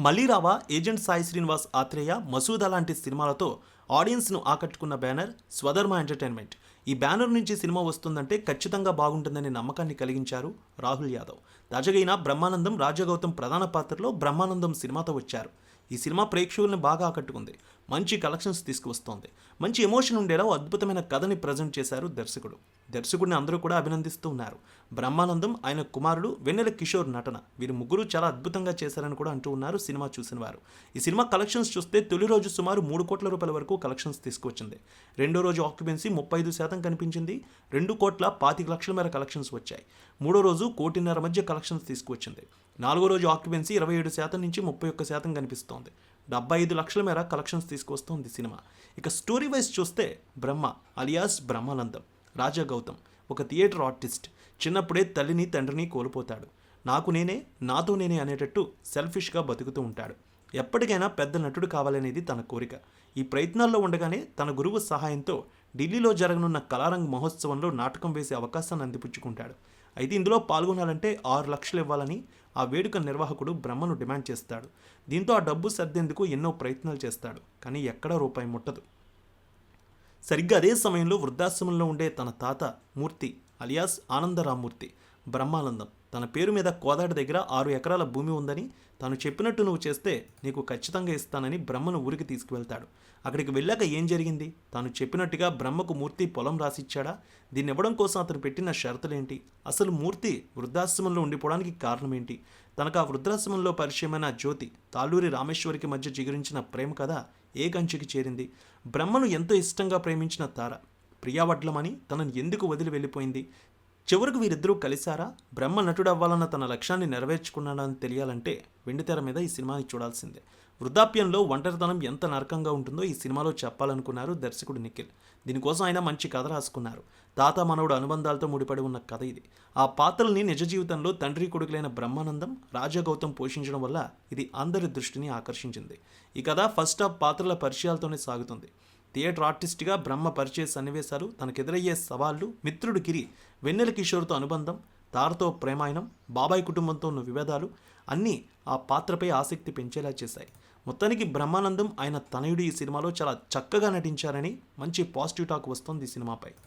మళ్ళీ రావా ఏజెంట్ సాయి శ్రీనివాస్ ఆత్రేయ మసూద లాంటి సినిమాలతో ఆడియన్స్ను ఆకట్టుకున్న బ్యానర్ స్వధర్మ ఎంటర్టైన్మెంట్. ఈ బ్యానర్ నుంచి సినిమా వస్తుందంటే ఖచ్చితంగా బాగుంటుందనే నమ్మకాన్ని కలిగించారు రాహుల్ యాదవ్. తాజాగైన బ్రహ్మానందం రాజగౌతమ్ ప్రధాన పాత్రలో బ్రహ్మానందం సినిమాతో వచ్చారు. ఈ సినిమా ప్రేక్షకుల్ని బాగా ఆకట్టుకుంది. మంచి కలెక్షన్స్ తీసుకువస్తోంది. మంచి ఎమోషన్ ఉండేలా ఓ అద్భుతమైన కథని ప్రజెంట్ చేశారు దర్శకుడు. దర్శకుడిని అందరూ కూడా అభినందిస్తూ ఉన్నారు. బ్రహ్మానందం ఆయన కుమారుడు వెన్నెల కిషోర్ నటన వీరు ముగ్గురు చాలా అద్భుతంగా చేశారని కూడా అంటూ ఉన్నారు సినిమా చూసిన వారు. ఈ సినిమా కలెక్షన్స్ చూస్తే తొలి రోజు సుమారు మూడు కోట్ల రూపాయల వరకు కలెక్షన్స్ తీసుకువచ్చింది. రెండో రోజు ఆక్యుపెన్సీ ముప్పై ఐదు శాతం కనిపించింది. రెండు కోట్ల పాతిక లక్షల మేర కలెక్షన్స్ వచ్చాయి. మూడో రోజు కోటిన్నర మధ్య కలెక్షన్స్ తీసుకువచ్చింది. నాలుగో రోజు ఆక్యుపెన్సీ ఇరవై ఏడు శాతం నుంచి ముప్పై ఒక్క శాతం కనిపిస్తోంది. డెబ్బై ఐదు లక్షల మేర కలెక్షన్స్ తీసుకొస్తోంది సినిమా. ఇక స్టోరీ వైజ్ చూస్తే బ్రహ్మ అలియాస్ బ్రహ్మానందం రాజా గౌతమ్ ఒక థియేటర్ ఆర్టిస్ట్ చిన్నప్పుడే తల్లిని తండ్రిని కోల్పోతాడు. నాకు నేనే నాతో నేనే అనేటట్టు సెల్ఫిష్గా బతుకుతూ ఉంటాడు. ఎప్పటికైనా పెద్ద నటుడు కావాలనేది తన కోరిక. ఈ ప్రయత్నాల్లో ఉండగానే తన గురువు సహాయంతో ఢిల్లీలో జరగనున్న కళారంగ్ మహోత్సవంలో నాటకం వేసే అవకాశాన్ని అందిపుచ్చుకుంటాడు. అయితే ఇందులో పాల్గొనాలంటే ఆరు లక్షలు ఇవ్వాలని ఆ వేడుక నిర్వాహకుడు బ్రహ్మను డిమాండ్ చేస్తాడు. దీంతో ఆ డబ్బు సర్దేందుకు ఎన్నో ప్రయత్నాలు చేస్తాడు కానీ ఎక్కడా రూపాయి ముట్టదు. సరిగ్గా అదే సమయంలో వృద్ధాశ్రమంలో ఉండే తన తాత మూర్తి అలియాస్ ఆనందరామూర్తి బ్రహ్మానందం తన పేరు మీద కోదాడ దగ్గర ఆరు ఎకరాల భూమి ఉందని తాను చెప్పినట్టు నువ్వు చేస్తే నీకు ఖచ్చితంగా ఇస్తానని బ్రహ్మను ఊరికి తీసుకువెళ్తాడు. అక్కడికి వెళ్ళాక ఏం జరిగింది? తాను చెప్పినట్టుగా బ్రహ్మకు మూర్తి పొలం రాసిచ్చాడా? దీన్ని ఇవ్వడం కోసం అతను పెట్టిన షరతులేంటి? అసలు మూర్తి వృద్ధాశ్రమంలో ఉండిపోవడానికి కారణం ఏంటి తనకు ఆ వృద్ధాశ్రమంలో పరిచయమైన జ్యోతి తాలూరి రామేశ్వరికి మధ్య చిగురించిన ప్రేమ కథ ఏ కంచికి చేరింది? బ్రహ్మను ఎంతో ఇష్టంగా ప్రేమించిన తార ప్రియావడ్లమని తనను ఎందుకు వదిలి వెళ్ళిపోయింది? చివరకు వీరిద్దరూ కలిశారా? బ్రహ్మ నటుడు అవ్వాలన్న తన లక్ష్యాన్ని నెరవేర్చుకున్నాడని తెలియాలంటే వెండితెర మీద ఈ సినిమాని చూడాల్సిందే. వృద్ధాప్యంలో ఒంటరితనం ఎంత నరకంగా ఉంటుందో ఈ సినిమాలో చెప్పాలనుకున్నారు దర్శకుడు నిఖిల్. దీనికోసం ఆయన మంచి కథ రాసుకున్నారు. తాత మనవుడు అనుబంధాలతో ముడిపడి ఉన్న కథ ఇది. ఆ పాత్రల్ని నిజ జీవితంలో తండ్రి కొడుకులైన బ్రహ్మానందం రాజగౌతం పోషించడం వల్ల ఇది అందరి దృష్టిని ఆకర్షించింది. ఈ కథ ఫస్ట్ హాఫ్ పాత్రల పరిచయాలతోనే సాగుతుంది. థియేటర్ ఆర్టిస్ట్గా బ్రహ్మ పరిచయ సన్నివేశాలు తనకు ఎదురయ్యే సవాళ్ళు మిత్రుడు గిరి వెన్నెల కిషోర్తో అనుబంధం తారతో ప్రేమాయణం బాబాయ్ కుటుంబంతో ఉన్న విభేదాలు అన్నీ ఆ పాత్రపై ఆసక్తి పెంచేలా చేశాయి. మొత్తానికి బ్రహ్మానందం ఆయన తనయుడు ఈ సినిమాలో చాలా చక్కగా నటించారని మంచి పాజిటివ్ టాక్ వస్తుంది ఈ సినిమాపై.